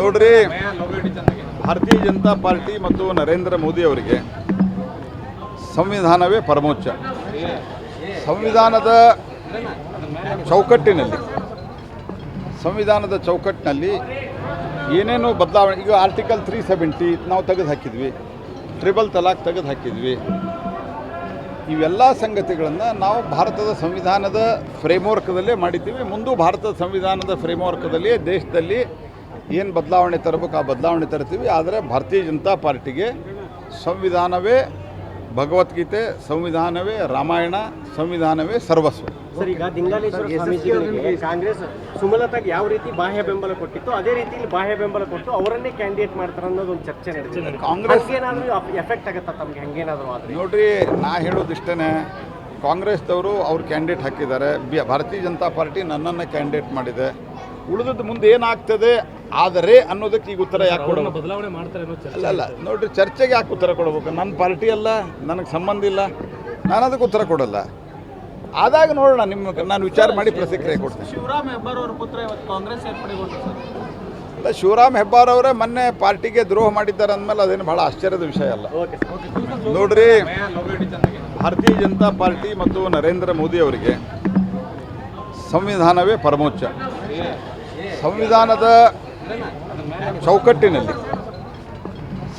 ನೋಡ್ರಿ, ಭಾರತೀಯ ಜನತಾ ಪಾರ್ಟಿ ಮತ್ತು ನರೇಂದ್ರ ಮೋದಿ ಅವರಿಗೆ ಸಂವಿಧಾನವೇ ಪರಮೋಚ್ಚ. ಸಂವಿಧಾನದ ಚೌಕಟ್ಟಿನಲ್ಲಿ ಸಂವಿಧಾನದ ಚೌಕಟ್ಟಿನಲ್ಲಿ ಏನೇನು ಬದಲಾವಣೆ, ಈಗ ಆರ್ಟಿಕಲ್ ತ್ರೀ ಸೆವೆಂಟಿ ನಾವು ತೆಗೆದು ಹಾಕಿದ್ವಿ ಟ್ರಿಬಲ್ ತಲಾಕ್ ತೆಗೆದು ಹಾಕಿದ್ವಿ ಇವೆಲ್ಲ ಸಂಗತಿಗಳನ್ನು ನಾವು ಭಾರತದ ಸಂವಿಧಾನದ ಫ್ರೇಮ್ವರ್ಕ್ದಲ್ಲೇ ಮಾಡಿದ್ದೀವಿ. ಮುಂದೂ ಭಾರತದ ಸಂವಿಧಾನದ ಫ್ರೇಮ್ವರ್ಕ್ದಲ್ಲಿ ದೇಶದಲ್ಲಿ ಏನು ಬದಲಾವಣೆ ತರಬೇಕು ಆ ಬದಲಾವಣೆ ತರ್ತೀವಿ ಆದರೆ ಭಾರತೀಯ ಜನತಾ ಪಾರ್ಟಿಗೆ ಸಂವಿಧಾನವೇ ಭಗವದ್ಗೀತೆ ಸಂವಿಧಾನವೇ ರಾಮಾಯಣ ಸಂವಿಧಾನವೇ ಸರ್ವಸ್ವ. ಸರ್ ಈಗ ದಿಂಗಾಲೇಶ್ವರ ಸ್ವಾಮೀಜಿಗಳಿಗೆ ಕಾಂಗ್ರೆಸ್ ಸುಮಲತಾಗೆ ಯಾವ ರೀತಿ ಬಾಹ್ಯ ಬೆಂಬಲ ಕೊಟ್ಟಿತ್ತು ಅದೇ ರೀತಿ ಬಾಹ್ಯ ಬೆಂಬಲ ಕೊಟ್ಟು ಅವರನ್ನೇ ಕ್ಯಾಂಡಿಡೇಟ್ ಮಾಡ್ತಾರೆ ಅನ್ನೋದು ಒಂದು ಚರ್ಚೆ ನಡೆಸಿದೆ ಕಾಂಗ್ರೆಸ್ ಹಂಗೇನಾದ್ರೂ ಎಫೆಕ್ಟ್ ಆಗುತ್ತಾ ತಮ್ಗೆ? ಹಂಗೇನಾದ್ರೂ ಆದ್ರೆ? ನೋಡ್ರಿ ನಾ ಹೇಳೋದಿಷ್ಟೇ ಕಾಂಗ್ರೆಸ್ದವರು ಅವ್ರು ಕ್ಯಾಂಡಿಡೇಟ್ ಹಾಕಿದ್ದಾರೆ. ಬಿ ಭಾರತೀಯ ಜನತಾ ಪಾರ್ಟಿ ನನ್ನನ್ನು ಕ್ಯಾಂಡಿಡೇಟ್ ಮಾಡಿದೆ. ಉಳಿದದ್ದು ಮುಂದೆ ಏನಾಗ್ತದೆ ಆದರೆ ಅನ್ನೋದಕ್ಕೆ ಈಗ ಉತ್ತರ ಯಾಕೆ ಕೊಡೋದು ಬದಲಾವಣೆ ಮಾಡ್ತಾರೆ ಅನ್ನೋ ಚರ್ಚೆ ಅಲ್ಲ ಅಲ್ಲ ನೋಡ್ರಿ ಚರ್ಚೆಗೆ ಯಾಕೆ ಉತ್ತರ ಕೊಡಬೇಕು? ನನ್ನ ಪಾರ್ಟಿ ಅಲ್ಲ ನನಗೆ ಸಂಬಂಧ ಇಲ್ಲ ನಾನು ಅದಕ್ಕೆ ಉತ್ತರ ಕೊಡಲ್ಲ. ಆದಾಗ ನೋಡೋಣ ನಿಮ್ಮ ನಾನು ವಿಚಾರ ಮಾಡಿ ಪ್ರತಿಕ್ರಿಯೆ ಕೊಡ್ತೀನಿ. ಶಿವರಾಮ್ ಹೆಬ್ಬಾರ್ ಅವರ ಪುತ್ರ ಇವತ್ತು ಕಾಂಗ್ರೆಸ್ ಸೇರ್ಪಡೆಗೊಂಡ್ರು ಸರ್. ಅಲ್ಲ ಶಿವರಾಮ್ ಹೆಬ್ಬಾರ್ ಅವರೇ ಮೊನ್ನೆ ಪಾರ್ಟಿಗೆ ದ್ರೋಹ ಮಾಡಿದ್ದಾರೆ ಅಂದಮೇಲೆ ಅದೇನು ಭಾಳ ಆಶ್ಚರ್ಯದ ವಿಷಯ ಅಲ್ಲ. ಓಕೆ ನೋಡ್ರಿ ಭಾರತೀಯ ಜನತಾ ಪಾರ್ಟಿ ಮತ್ತು ನರೇಂದ್ರ ಮೋದಿ ಅವರಿಗೆ ಸಂವಿಧಾನವೇ ಪರಮೋಚ್ಚ. ಸಂವಿಧಾನದ ಚೌಕಟ್ಟಿನಲ್ಲಿ.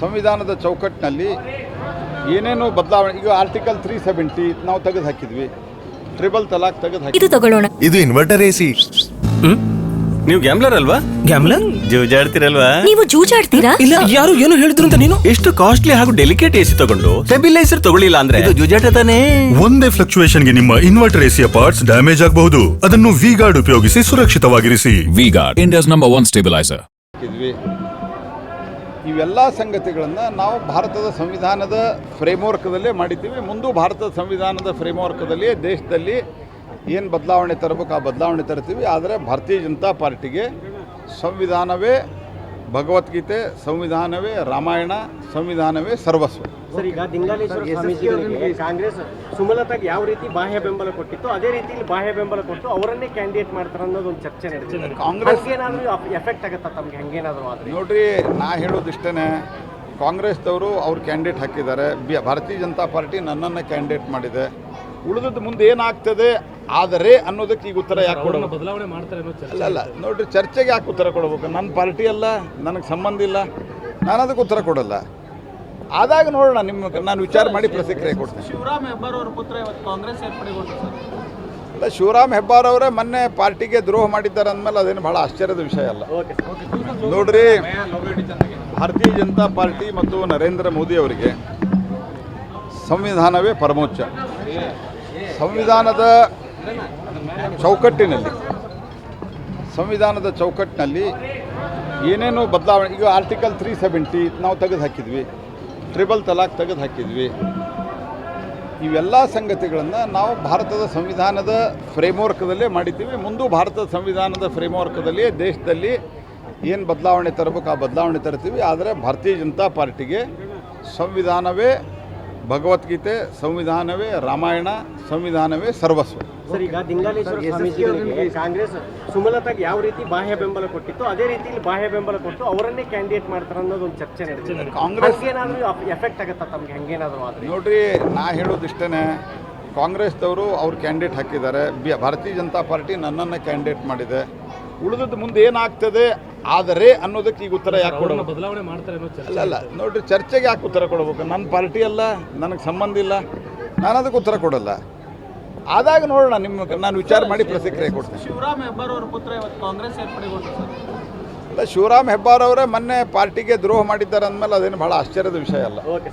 ಸಂವಿಧಾನದ ಚೌಕಟ್ಟಿನಲ್ಲಿ ಏನೇನು ಬದಲಾವಣೆ ಈಗ ಆರ್ಟಿಕಲ್ ತ್ರೀ ಸೆವೆಂಟಿ ನಾವು ತೆಗೆದು ಹಾಕಿದ್ವಿ. ಟ್ರಿಬಲ್ ತಲಾಕ್ ತೆಗೆದು ಇದು ತಗೊಳ್ಳೋಣ. ಇದು ಇನ್ವರ್ಟರ್ ಎಸಿ ನೀವು ಗ್ಯಾಮ್ಲರ್ ಅಲ್ವಾ? ಗ್ಯಾಮ್ಲರ್ ಜೂಜಾಡ್ತಿರಲ್ವಾ? ನೀವು ಜೂಜಾಡ್ತೀರಾ? ಇಲ್ಲ ಯಾರು ಏನು ಹೇಳಿದ್ರು ಅಂತ ನೀನು? ಎಷ್ಟು ಕಾಸ್ಟ್ಲಿ ಹಾಗೂ ಡೆಲಿಕೇಟ್ ಎಸಿ ತಗೊಂಡು ಸ್ಟೆಬಿಲೈಸರ್ ತಗೊಳ್ಳಿಲ್ಲ ಅಂದ್ರೆ? ಇದು ಜೂಜಾಟ ತಾನೇ. ಒಂದೇ ಫ್ಲಕ್ಚುಯೇಷನ್ಗೆ ನಿಮ್ಮ ಇನ್ವರ್ಟರ್ ಎಸಿಯ ಪಾರ್ಟ್ಸ್ ಡ್ಯಾಮೇಜ್ ಆಗಬಹುದು. ಅದನ್ನು ವಿ ಗಾರ್ಡ್ ಉಪಯೋಗಿಸಿ ಸುರಕ್ಷಿತವಾಗಿರಿಸಿ. V-Guard, India's number one stabilizer. ಹಾಕಿದ್ವಿ ಇವೆಲ್ಲ ಸಂಗತಿಗಳನ್ನು ನಾವು ಭಾರತದ ಸಂವಿಧಾನದ ಫ್ರೇಮ್ವರ್ಕ್ದಲ್ಲೇ ಮಾಡಿದ್ದೀವಿ. ಮುಂದೂ ಭಾರತದ ಸಂವಿಧಾನದ ಫ್ರೇಮ್ವರ್ಕ್ದಲ್ಲಿ ದೇಶದಲ್ಲಿ ಏನು ಬದಲಾವಣೆ ತರಬೇಕು ಆ ಬದಲಾವಣೆ ತರ್ತೀವಿ. ಆದರೆ ಭಾರತೀಯ ಜನತಾ ಪಾರ್ಟಿಗೆ ಸಂವಿಧಾನವೇ ಭಗವದ್ಗೀತೆ ಸಂವಿಧಾನವೇ ರಾಮಾಯಣ ಸಂವಿಧಾನವೇ ಸರ್ವಸ್ವ. ಸರ್ ಈಗ ದಿಂಗಾಲೇಶ್ವರ ಸ್ವಾಮೀಜಿಗಳಿಗೆ ಕಾಂಗ್ರೆಸ್ ಸುಮಲತಾಗೆ ಯಾವ ರೀತಿ ಬಾಹ್ಯ ಬೆಂಬಲ ಕೊಟ್ಟಿತ್ತು ಅದೇ ರೀತಿಯಲ್ಲಿ ಬಾಹ್ಯ ಬೆಂಬಲ ಕೊಟ್ಟು ಅವರನ್ನೇ ಕ್ಯಾಂಡಿಡೇಟ್ ಮಾಡ್ತಾರೆ ಅನ್ನೋದು ಒಂದು ಚರ್ಚೆ ನಡೆದಿದೆ. ಕಾಂಗ್ರೆಸ್ ಏನಾದ್ರೂ ಎಫೆಕ್ಟ್ ಆಗುತ್ತಾ ತಮ್ಗೆ? ಹಂಗೇನಾದ್ರೂ ಆದ್ರೆ? ನೋಡ್ರಿ ನಾ ಹೇಳೋದಿಷ್ಟೇ ಕಾಂಗ್ರೆಸ್ದವರು ಅವ್ರು ಕ್ಯಾಂಡಿಡೇಟ್ ಹಾಕಿದ್ದಾರೆ. ಬಿ ಭಾರತೀಯ ಜನತಾ ಪಾರ್ಟಿ ನನ್ನನ್ನು ಕ್ಯಾಂಡಿಡೇಟ್ ಮಾಡಿದೆ. ಉಳಿದದ್ದು ಮುಂದೆ ಏನಾಗ್ತದೆ ಆದರೆ ಅನ್ನೋದಕ್ಕೆ ಈಗ ಉತ್ತರ ಯಾಕೆ ಕೊಡೋದು? ಬದಲಾವಣೆ ಮಾಡ್ತಾರೆ ಅಲ್ಲ ಅಲ್ಲ ನೋಡ್ರಿ ಚರ್ಚೆಗೆ ಯಾಕೆ ಉತ್ತರ ಕೊಡಬೇಕು? ನನ್ನ ಪಾರ್ಟಿ ಅಲ್ಲ ನನಗೆ ಸಂಬಂಧ ಇಲ್ಲ ನಾನು ಅದಕ್ಕೆ ಉತ್ತರ ಕೊಡಲ್ಲ. ಆದಾಗ ನೋಡೋಣ ನಿಮ್ಮ ನಾನು ವಿಚಾರ ಮಾಡಿ ಪ್ರತಿಕ್ರಿಯೆ ಕೊಡ್ತೀನಿ. ಶಿವರಾಮ್ ಹೆಬ್ಬಾರ್ ಅವರ ಪುತ್ರ ಇವತ್ತು ಕಾಂಗ್ರೆಸ್ ಸೇರ್ಪಡೆಗೊಂಡ ಸರ್. ಅಲ್ಲ ಶಿವರಾಮ್ ಹೆಬ್ಬಾರ್ ಅವರೇ ಮೊನ್ನೆ ಪಾರ್ಟಿಗೆ ದ್ರೋಹ ಮಾಡಿದ್ದಾರೆ ಅಂದಮೇಲೆ ಅದೇನು ಭಾಳ ಆಶ್ಚರ್ಯದ ವಿಷಯ ಅಲ್ಲ. ಓಕೆ ನೋಡ್ರಿ ಭಾರತೀಯ ಜನತಾ ಪಾರ್ಟಿ ಮತ್ತು ನರೇಂದ್ರ ಮೋದಿ ಅವರಿಗೆ ಸಂವಿಧಾನವೇ ಪರಮೋಚ್ಚ. ಸಂವಿಧಾನದ ಚೌಕಟ್ಟಿನಲ್ಲಿ ಸಂವಿಧಾನದ ಚೌಕಟ್ಟಿನಲ್ಲಿ ಏನೇನು ಬದಲಾವಣೆ, ಈಗ ಆರ್ಟಿಕಲ್ ತ್ರೀ ಸೆವೆಂಟಿ ನಾವು ತೆಗೆದು ಹಾಕಿದ್ವಿ ಟ್ರಿಬಲ್ ತಲಾಕ್ ತೆಗೆದು ಹಾಕಿದ್ವಿ ಇವೆಲ್ಲ ಸಂಗತಿಗಳನ್ನು ನಾವು ಭಾರತದ ಸಂವಿಧಾನದ ಫ್ರೇಮ್ವರ್ಕ್ದಲ್ಲೇ ಮಾಡಿದ್ದೀವಿ. ಮುಂದೂ ಭಾರತದ ಸಂವಿಧಾನದ ಫ್ರೇಮ್ವರ್ಕ್ದಲ್ಲಿ ದೇಶದಲ್ಲಿ ಏನು ಬದಲಾವಣೆ ತರಬೇಕು ಆ ಬದಲಾವಣೆ ತರ್ತೀವಿ. ಆದರೆ ಭಾರತೀಯ ಜನತಾ ಪಾರ್ಟಿಗೆ ಸಂವಿಧಾನವೇ ಭಗವದ್ಗೀತೆ ಸಂವಿಧಾನವೇ ರಾಮಾಯಣ ಸಂವಿಧಾನವೇ ಸರ್ವಸ್ವ. ಸರ್ ಈಗ ದಿಂಗಾಲೇಶ್ವರ ಸ್ವಾಮೀಜಿಗಳಿಗೆ ಕಾಂಗ್ರೆಸ್ ಸುಮಲತಾಗ ಯಾವ ರೀತಿ ಬಾಹ್ಯ ಬೆಂಬಲ ಕೊಟ್ಟಿತ್ತು ಅದೇ ರೀತಿ ಇಲ್ಲಿ ಬಾಹ್ಯ ಬೆಂಬಲ ಕೊಟ್ಟು ಅವರನ್ನೇ ಕ್ಯಾಂಡಿಡೇಟ್ ಮಾಡ್ತಾರೆ ಅನ್ನೋದು ಒಂದು ಚರ್ಚೆ ನಡೆಸಿದೆ ಕಾಂಗ್ರೆಸ್ ಏನಾದ್ರೂ ಎಫೆಕ್ಟ್ ಆಗುತ್ತಾ ತಮ್ಗೆ? ಹಂಗೇನಾದ್ರೂ ಆದ್ರೆ? ನೋಡ್ರಿ ನಾ ಹೇಳೋದಿಷ್ಟೇ ಕಾಂಗ್ರೆಸ್ದವರು ಅವ್ರು ಕ್ಯಾಂಡಿಡೇಟ್ ಹಾಕಿದ್ದಾರೆ. ಬಿ ಭಾರತೀಯ ಜನತಾ ಪಾರ್ಟಿ ನನ್ನನ್ನು ಕ್ಯಾಂಡಿಡೇಟ್ ಮಾಡಿದೆ. ಉಳಿದದ್ದು ಮುಂದೆ ಏನಾಗ್ತದೆ? ಆದರೆ ಅನ್ನೋದಕ್ಕೆ ಈಗ ಉತ್ತರ ಯಾಕೆ ಕೊಡೋಣ ಬದಲಾವಣೆ ಮಾಡ್ತಾರೆ ಚರ್ಚೆ ಅಲ್ಲ ಅಲ್ಲ ನೋಡ್ರಿ ಚರ್ಚೆಗೆ ಯಾಕೆ ಉತ್ತರ ಕೊಡಬೇಕು? ನನ್ನ ಪಾರ್ಟಿ ಅಲ್ಲ ನನಗೆ ಸಂಬಂಧ ಇಲ್ಲ. ನಾನು ಅದಕ್ಕೆ ಉತ್ತರ ಕೊಡಲ್ಲ. ಆದಾಗ ನೋಡೋಣ ನಿಮ್ಮ ನಾನು ವಿಚಾರ ಮಾಡಿ ಪ್ರತಿಕ್ರಿಯೆ ಕೊಡ್ತೀನಿ. ಶಿವರಾಮ್ ಹೆಬ್ಬಾರ್ ಅವರ ಪುತ್ರ ಇವತ್ತು ಕಾಂಗ್ರೆಸ್ ಸೇರ್ಪಡೆಗೊಂಡ ಶಿವರಾಮ್ ಹೆಬ್ಬಾರ್ ಅವರೇ ಮೊನ್ನೆ ಪಾರ್ಟಿಗೆ ದ್ರೋಹ ಮಾಡಿದ್ದಾರೆ ಅಂದಮೇಲೆ ಅದೇನು ಭಾಳ ಆಶ್ಚರ್ಯದ ವಿಷಯ ಅಲ್ಲ. ಓಕೆ.